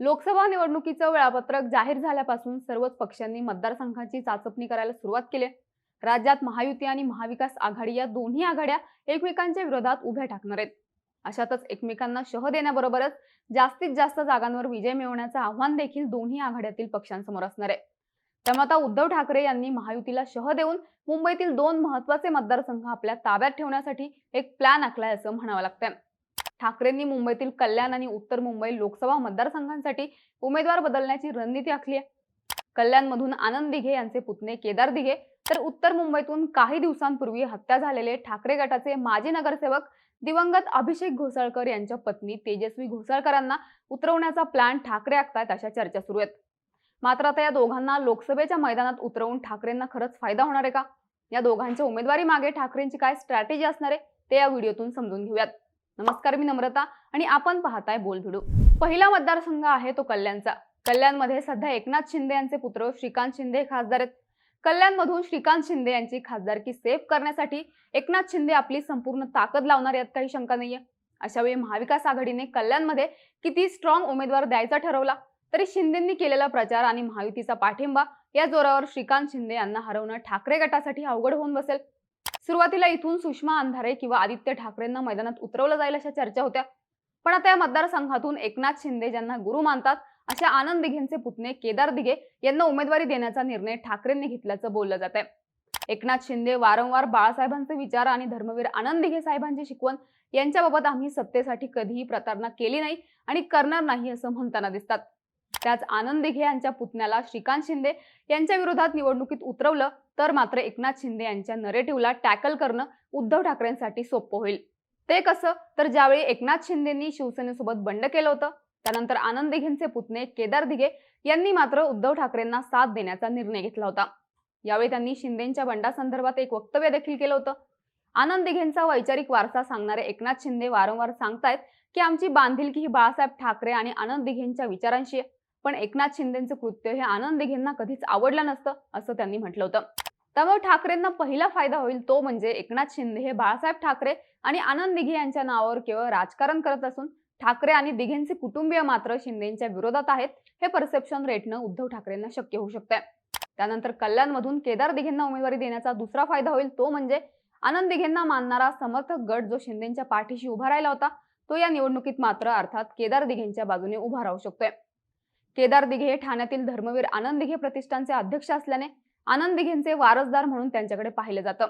लोकसभा निवडणुकीचं वेळापत्रक जाहीर झाल्यापासून सर्वच पक्षांनी मतदारसंघाची चाचपणी करायला सुरुवात केली. राज्यात महायुती आणि महाविकास आघाडी या दोन्ही आघाड्या एकमेकांच्या विरोधात उभ्या टाकणार आहेत. अशातच एकमेकांना शह देण्याबरोबरच जास्तीत जास्त जागांवर विजय मिळवण्याचं आव्हान देखील दोन्ही आघाड्यातील पक्षांसमोर असणार आहे. त्यामुळे आता उद्धव ठाकरे यांनी महायुतीला शह देऊन मुंबईतील दोन महत्त्वाचे मतदारसंघ आपल्या ताब्यात ठेवण्यासाठी एक प्लॅन आखलाय असं म्हणावं लागतंय. ठाकरेंनी मुंबईतील कल्याण आणि उत्तर मुंबई लोकसभा मतदारसंघांसाठी उमेदवार बदलण्याची रणनीती आखली आहे. कल्याणमधून आनंद दिघे यांचे पुतणे केदार दिघे तर उत्तर मुंबईतून काही दिवसांपूर्वी हत्या झालेले ठाकरे गटाचे माजी नगरसेवक दिवंगत अभिषेक घोसाळकर यांच्या पत्नी तेजस्वी घोसाळकरांना उतरवण्याचा प्लॅन ठाकरे आखतायत अशा चर्चा सुरू आहेत. मात्र आता या दोघांना लोकसभेच्या मैदानात उतरवून ठाकरेंना खरंच फायदा होणार आहे का? या दोघांच्या उमेदवारी मागे ठाकरेंची काय स्ट्रॅटेजी असणार आहे? ते या व्हिडिओतून समजून घेऊयात. नमस्कार मी नम्रता आणि आपण पाहताय बोल भिडू. पहिला मतदारसंघ आहे तो कल्याणचा. कल्याणमध्ये सध्या एकनाथ शिंदे यांचे पुत्र श्रीकांत शिंदे खासदार आहेत. कल्याणमधून श्रीकांत शिंदे यांची खासदारकी सेव्ह करण्यासाठी एकनाथ शिंदे आपली संपूर्ण ताकद लावणार यात काही शंका नाहीये. अशावेळी महाविकास आघाडीने कल्याणमध्ये किती स्ट्रॉंग उमेदवार द्यायचा ठरवला तरी शिंदेंनी केलेला प्रचार आणि महायुतीचा पाठिंबा या जोरावर श्रीकांत शिंदे यांना हरवणं ठाकरे गटासाठी अवघड होऊन बसेल. सुरुवातीला इथून सुषमा अंधारे किंवा आदित्य ठाकरेंना मैदानात उतरवलं जाईल अशा चर्चा होत्या. पण आता या मतदारसंघातून एकनाथ शिंदे ज्यांना गुरु मानतात अशा आनंद दिघेंचे पुतणे केदार दिघे यांना उमेदवारी देण्याचा निर्णय ठाकरेंनी घेतल्याचं बोललं जात आहे एकनाथ शिंदे वारंवार बाळासाहेबांचे विचार आणि धर्मवीर आनंद दिघे साहेबांची शिकवण यांच्याबाबत आम्ही सत्तेसाठी कधीही प्रतारणा केली नाही आणि करणार नाही असं म्हणताना दिसतात. त्याच आनंद दिघे यांच्या पुतण्याला. श्रीकांत शिंदे यांच्या विरोधात निवडणुकीत उतरवलं तर मात्र एकनाथ शिंदे यांच्या नरेटिव्हला टॅकल करणं उद्धव ठाकरेंसाठी सोपं होईल. ते कसं? तर ज्यावेळी एकनाथ शिंदेंनी शिवसेनेसोबत बंड केलं होतं त्यानंतर आनंद दिघेंचे पुतणे केदार दिघे यांनी मात्र उद्धव ठाकरेंना साथ देण्याचा निर्णय घेतला होता. यावेळी त्यांनी शिंदेच्या बंडासंदर्भात एक वक्तव्य देखील केलं होतं. आनंद दिघेंचा वैचारिक वारसा सांगणारे एकनाथ शिंदे वारंवार सांगतायत की आमची बांधिलकी ही बाळासाहेब ठाकरे आणि आनंद दिघेंच्या विचारांशी पण एकनाथ शिंदेचं कृत्य हे आनंद दिघेंना कधीच आवडलं नसतं असं त्यांनी म्हटलं होतं. त्यामुळे ठाकरेंना पहिला फायदा होईल तो म्हणजे एकनाथ शिंदे हे बाळासाहेब ठाकरे आणि आनंद दिघे यांच्या नावावर केवळ राजकारण करत असून ठाकरे आणि दिघेंचे कुटुंबीय मात्र शिंदेच्या विरोधात आहेत हे परसेप्शन रेटनं उद्धव ठाकरेंना शक्य होऊ शकतंय. त्यानंतर कल्याणमधून केदार दिघेंना उमेदवारी देण्याचा दुसरा फायदा होईल तो म्हणजे आनंद दिघेंना मानणारा समर्थक गट जो शिंदेच्या पाठीशी उभा राहिला होता तो या निवडणुकीत मात्र अर्थात केदार दिघेंच्या बाजूने उभा राहू शकतोय. केदार दिघे हे ठाण्यातील धर्मवीर आनंद दिघे प्रतिष्ठानचे अध्यक्ष असल्याने आनंद दिघेंचे वारसदार म्हणून त्यांच्याकडे पाहिलं जातं.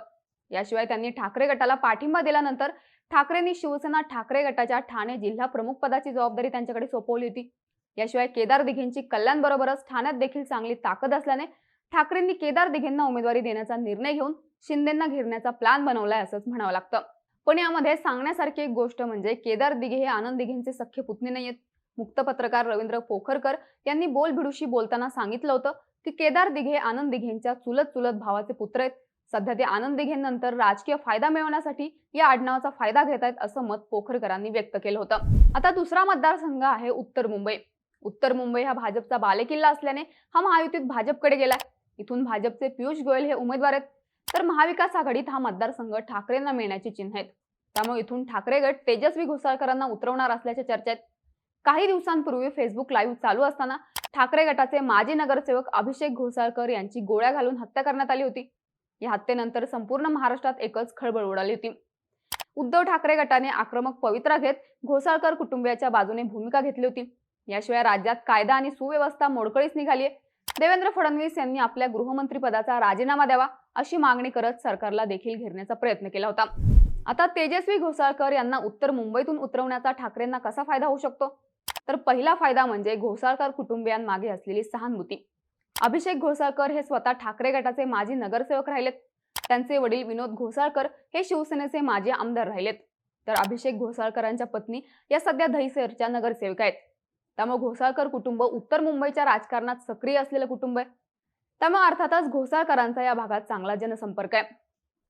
याशिवाय त्यांनी ठाकरे गटाला पाठिंबा दिल्यानंतर ठाकरेंनी शिवसेना ठाकरे गटाच्या ठाणे जिल्हा प्रमुख पदाची जबाबदारी त्यांच्याकडे सोपवली होती. याशिवाय केदार दिघेंची कल्याण बरोबरच ठाण्यात देखील चांगली ताकद असल्याने ठाकरेंनी केदार दिघेंना उमेदवारी देण्याचा निर्णय घेऊन शिंदेंना घेरण्याचा प्लॅन बनवलाय असंच म्हणावं लागतं. पण यामध्ये सांगण्यासारखी एक गोष्ट म्हणजे केदार दिघे हे आनंद दिघेंचे सख्खे पुतणे नाहीयेत. मुक्त पत्रकार रवींद्र पोखरकर यांनी बोल भिडूशी बोलताना सांगितलं होतं की केदार दिघे आनंद दिघेंच्या चुलत चुलत भावाचे पुत्र आहेत. सध्या ते आनंद दिघेंनंतर राजकीय फायदा मिळवण्यासाठी या आडनावाचा फायदा घेत आहेत असं मत पोखरकरांनी व्यक्त केलं होतं. आता दुसरा मतदारसंघ आहे उत्तर मुंबई. उत्तर मुंबई हा भाजपचा बालेकिल्ला असल्याने हा महायुतीत भाजपकडे गेलाय. इथून भाजपचे पियुष गोयल हे उमेदवार आहेत. तर महाविकास आघाडीत हा मतदारसंघ ठाकरेंना मिळण्याची चिन्ह आहेत. त्यामुळे इथून ठाकरे गट तेजस्वी घोसाळकरांना उतरवणार असल्याच्या चर्चा आहेत काही दिवसांपूर्वी फेसबुक लाईव्ह चालू असताना ठाकरे गटाचे माजी नगरसेवक अभिषेक घोसाळकर यांची गोळ्या घालून हत्या करण्यात आली होती. या हत्येनंतर संपूर्ण महाराष्ट्रात एकच खळबळ उडाली होती. उद्धव ठाकरे गटाने आक्रमक पवित्रा घेत घोसाळकर कुटुंबियाच्या बाजूने भूमिका घेतली होती. याशिवाय राज्यात कायदा आणि सुव्यवस्था मोडकळीस निघाली देवेंद्र फडणवीस यांनी आपल्या गृहमंत्री पदाचा राजीनामा द्यावा अशी मागणी करत सरकारला देखील घेरण्याचा प्रयत्न केला होता. आता तेजस्वी घोसाळकर यांना उत्तर मुंबईतून उतरवण्याचा ठाकरेंना कसा फायदा होऊ शकतो? तर पहिला फायदा म्हणजे घोसाळकर कुटुंबियांमागे असलेली सहानुभूती. अभिषेक घोसाळकर हे स्वतः ठाकरे गटाचे माजी नगरसेवक राहिलेत. त्यांचे वडील विनोद घोसाळकर हे शिवसेनेचे माजी आमदार राहिलेत. तर अभिषेक घोसाळकरांच्या पत्नी या सध्या दहिसरच्या नगरसेविका आहेत. त्यामुळे घोसाळकर कुटुंब उत्तर मुंबईच्या राजकारणात सक्रिय असलेलं कुटुंब आहे. त्यामुळे अर्थातच घोसाळकरांचा या भागात चांगला जनसंपर्क आहे.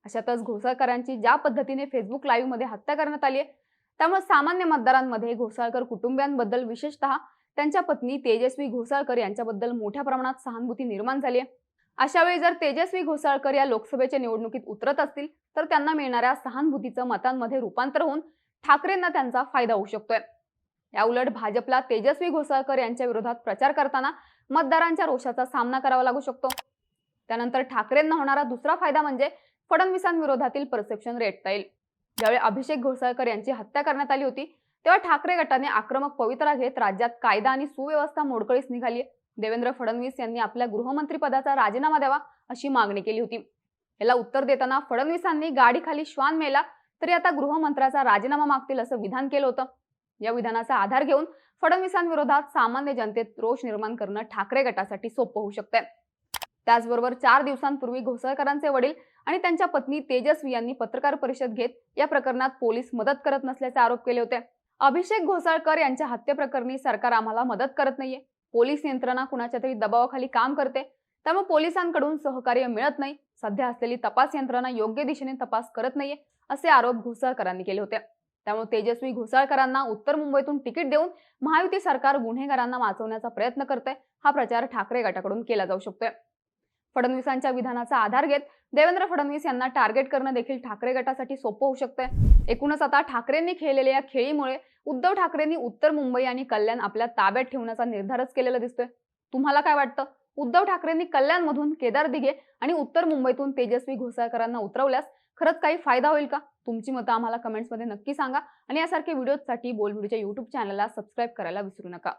अशातच घोसाळकरांची ज्या पद्धतीने फेसबुक लाईव्हमध्ये हत्या करण्यात आली आहे त्यामुळे सामान्य मतदारांमध्ये घोसाळकर कुटुंबियांबद्दल विशेषतः त्यांच्या पत्नी तेजस्वी घोसाळकर यांच्याबद्दल मोठ्या प्रमाणात सहानुभूती निर्माण झाली आहे. अशा वेळी जर तेजस्वी घोसाळकर या लोकसभेच्या निवडणुकीत उतरत असतील तर त्यांना मिळणाऱ्या सहानुभूतीचं मतांमध्ये रूपांतर होऊन ठाकरेंना त्यांचा फायदा होऊ शकतोय. या उलट भाजपला तेजस्वी घोसाळकर यांच्या विरोधात प्रचार करताना मतदारांच्या रोषाचा सामना करावा लागू शकतो. त्यानंतर ठाकरेंना होणारा दुसरा फायदा म्हणजे फडणवीसांविरोधातील परसेप्शन रेटता येईल. ज्यावेळी अभिषेक घोसाळकर यांची हत्या करण्यात आली होती तेव्हा ठाकरे गटाने आक्रमक पवित्रा घेत राज्यात कायदा आणि सुव्यवस्था मोडकळीस निघाली देवेंद्र फडणवीस यांनी आपल्या गृहमंत्री पदाचा राजीनामा द्यावा अशी मागणी केली होती. याला उत्तर देताना फडणवीसांनी गाडीखाली श्वान मेला तरी आता गृहमंत्र्याचा राजीनामा मागतील असं विधान केलं होतं. या विधानाचा आधार घेऊन फडणवीसांविरोधात सामान्य जनतेत रोष निर्माण करणं ठाकरे गटासाठी सोपं होऊ शकतंय. त्याचबरोबर चार दिवसांपूर्वी घोसाळकरांचे वडील आणि त्यांच्या पत्नी तेजस्वी यांनी पत्रकार परिषद घेत या प्रकरणात पोलीस मदत करत नसल्याचे आरोप केले होते. अभिषेक घोसाळकर यांच्या हत्येप्रकरणी सरकार आम्हाला मदत करत नाहीये. पोलीस यंत्रणा कुणाच्या तरी दबावाखाली काम करते. त्यामुळे पोलिसांकडून सहकार्य मिळत नाही. सध्या असलेली तपास यंत्रणा योग्य दिशेने तपास करत नाहीये असे आरोप घोसाळकरांनी केले होते. त्यामुळे तेजस्वी घोसाळकरांना उत्तर मुंबईतून तिकीट देऊन महायुती सरकार गुन्हेगारांना वाचवण्याचा प्रयत्न करते. हा प्रचार ठाकरे गटाकडून केला जाऊ शकतोय. फडणवीसांच्या विधानाचा आधार घेत देवेंद्र फडणवीस यांना टार्गेट करणं देखील ठाकरे गटासाठी सोपं होऊ शकतंय. एकूणच आता ठाकरेंनी खेळलेल्या या खेळीमुळे उद्धव ठाकरेंनी उत्तर मुंबई आणि कल्याण आपल्या ताब्यात ठेवण्याचा निर्धारच केलेला दिसतोय. तुम्हाला काय वाटतं? उद्धव ठाकरेंनी कल्याणमधून केदार दिघे आणि उत्तर मुंबईतून तेजस्वी घोसाळकरांना उतरवल्यास खरंच काही फायदा होईल का? तुमची मतं आम्हाला कमेंट्समध्ये नक्की सांगा आणि यासारखे व्हिडिओजसाठी बोल युट्यूब चॅनलला सबस्क्राईब करायला विसरू नका.